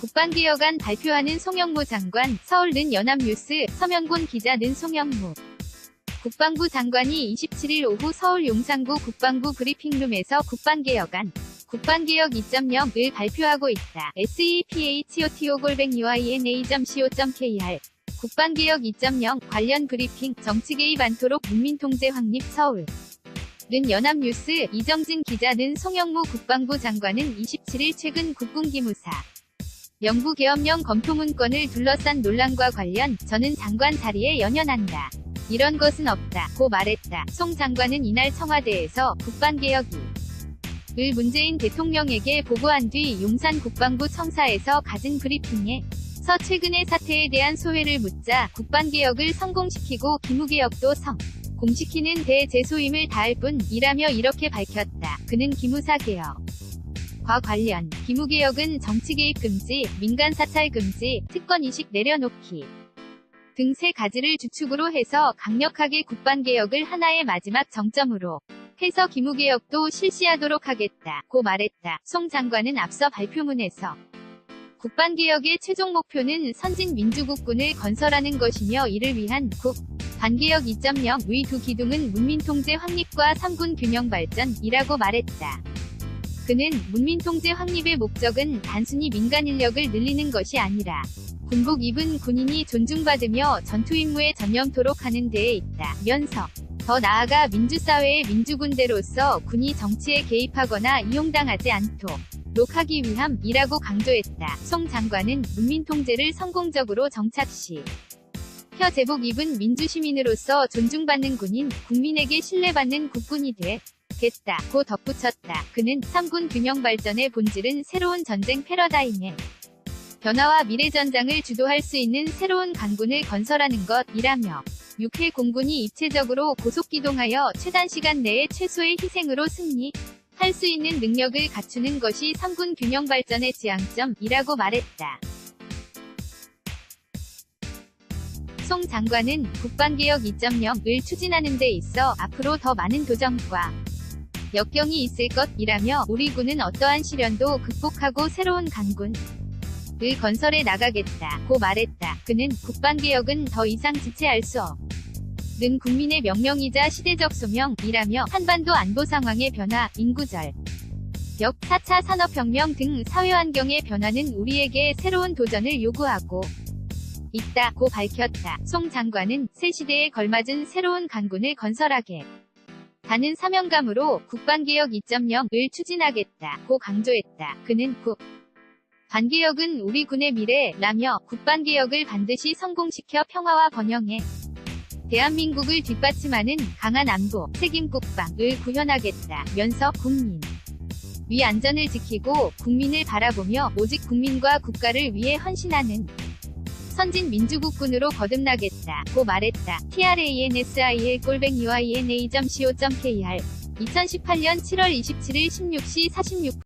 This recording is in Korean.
국방개혁안 발표하는 송영무 장관, 서울는 연합뉴스, 서명곤 기자는 송영무. 국방부 장관이 27일 오후 서울 용산구 국방부 브리핑룸에서 국방개혁안, 국방개혁 2.0을 발표하고 있다. E sephoto-uina.co.kr 국방개혁 2.0 관련 브리핑 정치 개입 않도록 문민통제 확립 서울 는 연합뉴스 이정진 기자는 송영무 국방부 장관은 27일 최근 국군기무사 영부계엄령 검토 문건을 둘러싼 논란과 관련 저는 장관 자리에 연연한다. 이런 것은 없다. 고 말했다. 송 장관은 이날 청와대에서 국방개혁이 을 문재인 대통령에게 보고한 뒤 용산 국방부 청사에서 가진 브리핑에 서 최근의 사태에 대한 소회를 묻자 국방개혁을 성공시키고 기무개혁도 성 공시키는 대제소임을 다할 뿐이라며 이렇게 밝혔다. 그는 기무사 개혁 과 관련 기무개혁은 정치개입 금지, 민간 사찰 금지, 특권 이식 내려놓기 등 세 가지를 주축으로 해서 강력하게 국방개혁을 하나의 마지막 정점으로 해서 기무개혁도 실시하도록 하겠다. 고 말했다. 송 장관은 앞서 발표문에서 국방개혁의 최종 목표는 선진 민주국군을 건설하는 것이며 이를 위한 국 반개혁 2.0의 두 기둥은 문민통제 확립과 삼군 균형 발전이라고 말했다. 그는 문민통제 확립의 목적은 단순히 민간 인력을 늘리는 것이 아니라 군복 입은 군인이 존중받으며 전투 임무에 전념토록 하는 데에 있다. 면서 더 나아가 민주사회의 민주군대로서 군이 정치에 개입하거나 이용당하지 않도록 하기 위함이라고 강조했다. 송 장관은 문민통제를 성공적으로 정착시 혀 제복 입은 민주시민으로서 존중받는 군인, 국민에게 신뢰받는 국군이 돼 겠다. 고 덧붙였다. 그는 3군 균형 발전의 본질은 새로운 전쟁 패러다임에 변화와 미래 전장을 주도할 수 있는 새로운 강군을 건설하는 것이라며 육해 공군이 입체적으로 고속 기동하여 최단 시간 내에 최소의 희생으로 승리 할 수 있는 능력을 갖추는 것이 3군 균형 발전의 지향점이라고 말했다. 송 장관은 국방개혁 2.0을 추진하는 데 있어 앞으로 더 많은 도전과 역경이 있을 것이라며 우리 군은 어떠한 시련도 극복하고 새로운 강군 을 건설해 나가겠다. 고 말했다. 그는 국방개혁은 더 이상 지체할 수 없는 국민의 명령이자 시대적 소명이라며 한반도 안보 상황의 변화, 인구절, 역, 4차 산업혁명 등 사회환경의 변화는 우리에게 새로운 도전을 요구하고 있다고 밝혔다. 송 장관은 새 시대에 걸맞은 새로운 강군을 건설하게 다는 사명감으로 국방개혁 2.0을 추진하겠다고 강조했다. 그는 국 반개혁은 우리 군의 미래라며 국방개혁을 반드시 성공시켜 평화와 번영에 대한민국을 뒷받침하는 강한 안보, 책임 국방을 구현하겠다. 면서 국민 위 안전을 지키고 국민을 바라보며 오직 국민과 국가를 위해 헌신하는 선진 민주국군으로 거듭나겠다. 고 말했다. TRANSIL 꼴뱅 UINA.co.kr 2018년 7월 27일 16시 46분